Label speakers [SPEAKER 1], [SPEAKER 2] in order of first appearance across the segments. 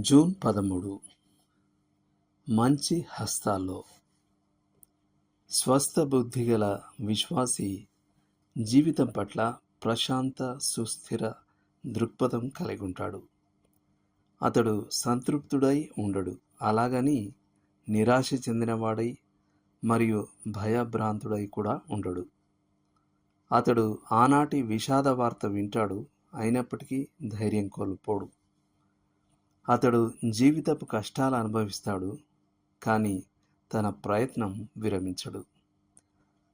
[SPEAKER 1] June పదమూడు. మంచి హస్తాల్లో. స్వస్థ బుద్ధి గల విశ్వాసి జీవితం పట్ల ప్రశాంత సుస్థిర దృక్పథం కలిగి ఉంటాడు అతడు సంతృప్తుడై ఉండడు. అలాగని నిరాశ చెందినవాడై మరియు భయభ్రాంతుడై కూడా ఉండడు. అతడు ఆనాటి విషాద వార్త వింటాడు. అయినప్పటికీ ధైర్యం కోల్పోడు. అతడు జీవితపు కష్టాలు అనుభవిస్తాడు కానీ తన ప్రయత్నం విరమించడు.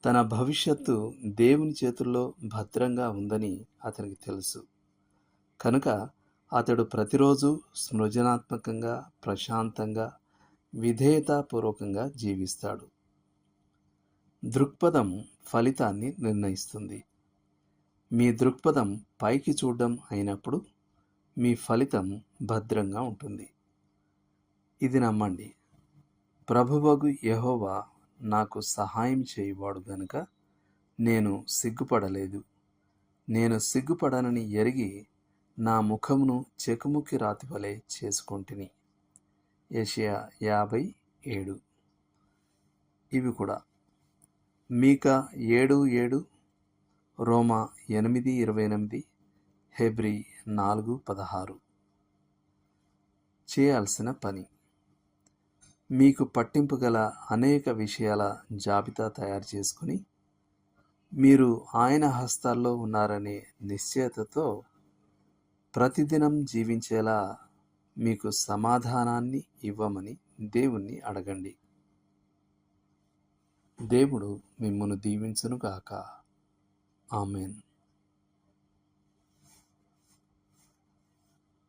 [SPEAKER 1] తన భవిష్యత్తు దేవుని చేతుల్లో భద్రంగా ఉందని అతనికి తెలుసు. కనుక అతడు ప్రతిరోజు సృజనాత్మకంగా ప్రశాంతంగా విధేయతాపూర్వకంగా జీవిస్తాడు. దృక్పథం ఫలితాన్ని నిర్ణయిస్తుంది. మీ దృక్పథం పైకి చూడడం అయినప్పుడు మీ ఫలితం భద్రంగా ఉంటుంది. ఇది నమ్మండి. ప్రభువగు యహోవా నాకు సహాయం చేయవాడు గనుక నేను సిగ్గుపడలేదు. నేను సిగ్గుపడనని ఎరిగి నా ముఖమును చెకుముకి రాతి వలె చేసుకొంటిని. ఏషియా యాభై ఏడు. ఇవి కూడా. మీక ఏడు ఏడు రోమా ఎనిమిది ఇరవై ఎనిమిది హెబ్రి నాలుగు పదహారు. చేయాల్సిన పని. మీకు పట్టింపు గల అనేక విషయాల జాబితా తయారు చేసుకుని మీరు ఆయన హస్తాల్లో ఉన్నారనే నిశ్చయతతో ప్రతిదినం జీవించేలా మీకు సమాధానాన్ని ఇవ్వమని దేవుణ్ణి అడగండి. దేవుడు మిమ్మను దీవించునుగాక. ఆమెన్.